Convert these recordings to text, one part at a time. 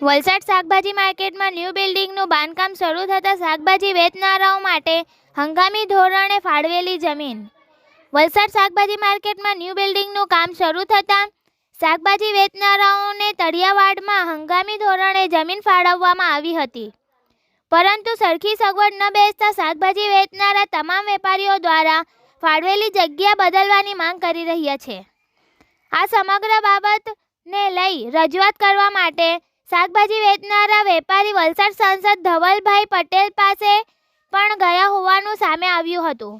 વલસાડ શાકભાજી માર્કેટમાં ન્યૂ બિલ્ડિંગનું બાંધકામ શરૂ થતાં શાકભાજી વેચનારાઓ માટે હંગામી ધોરણે ફાળવેલી જમીન. વલસાડ શાકભાજી માર્કેટમાં ન્યૂ બિલ્ડિંગનું કામ શરૂ થતાં શાકભાજી વેચનારાઓને તળિયાવાડમાં હંગામી ધોરણે જમીન ફાળવવામાં આવી હતી. પરંતુ સરખી સગવડ ન બેસતા શાકભાજી વેચનારા તમામ વેપારીઓ દ્વારા ફાળવેલી જગ્યા બદલવાની માંગ કરી રહ્યા છે. આ સમગ્ર બાબતને લઈ રજૂઆત કરવા માટે શાકભાજી વેચનારા વેપારી વલસાડ સાંસદ ધવલભાઈ પટેલ પાસે પણ ગયા હોવાનું સામે આવ્યું હતું.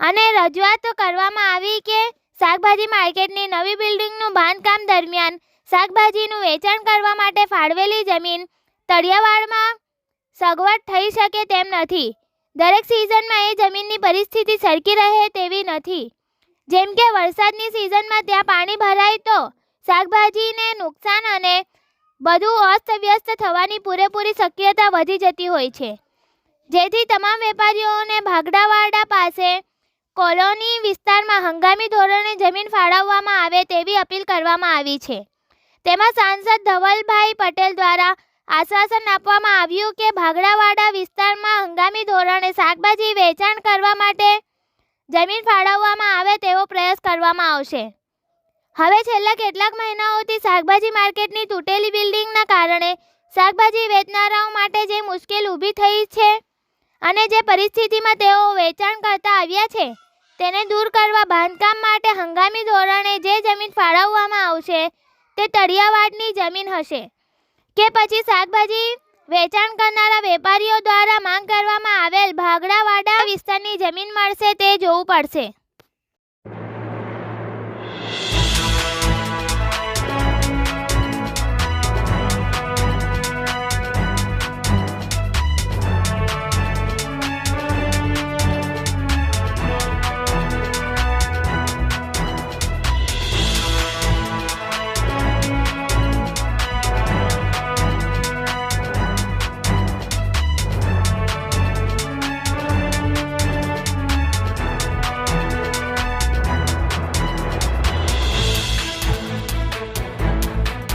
અને રજૂઆત કરવામાં આવી કે શાકભાજી માર્કેટની નવી બિલ્ડિંગનું બાંધકામ દરમિયાન શાકભાજીનું વેચાણ કરવા માટે ફાળવેલી જમીન તળિયાવાડમાં સગવડ થઈ શકે તેમ નથી. દરેક સિઝનમાં એ જમીનની પરિસ્થિતિ સરખી રહે તેવી નથી. જેમ કે વરસાદની સિઝનમાં ત્યાં પાણી ભરાય તો શાકભાજીને નુકસાન અને બધું અસ્તવ્યસ્ત થવાની પૂરેપૂરી શક્યતા વધી જતી હોય છે. જેથી તમામ વેપારીઓને ભાગડાવાડા પાસે કોલોની વિસ્તારમાં હંગામી ધોરણે જમીન ફાળવવામાં આવે તેવી અપીલ કરવામાં આવી છે. તેમાં સાંસદ ધવલભાઈ પટેલ દ્વારા આશ્વાસન આપવામાં આવ્યું કે ભાગડાવાડા વિસ્તારમાં હંગામી ધોરણે શાકભાજી વેચાણ કરવા માટે જમીન ફાળવવામાં આવે તેવો પ્રયાસ કરવામાં આવશે. હવે છેલ્લા કેટલાક મહિનાઓથી શાકભાજી માર્કેટની તૂટેલી કારણે શાકભાજી વેચનારાઓ માટે જે મુશ્કેલ ઊભી થઈ છે અને જે પરિસ્થિતિમાં તેઓ વેચાણ કરતા આવ્યા છે, તેને દૂર કરવા બાંધકામ માટે હંગામી ધોરણે જે જમીન ફાળવવામાં આવશે, તે તળિયાવાડની જમીન હશે કે પછી શાકભાજી વેચાણ કરનારા વેપારીઓ દ્વારા માંગ કરવામાં આવેલ ભાગડાવાડા વિસ્તારની જમીન મળશે તે જોવું પડશે.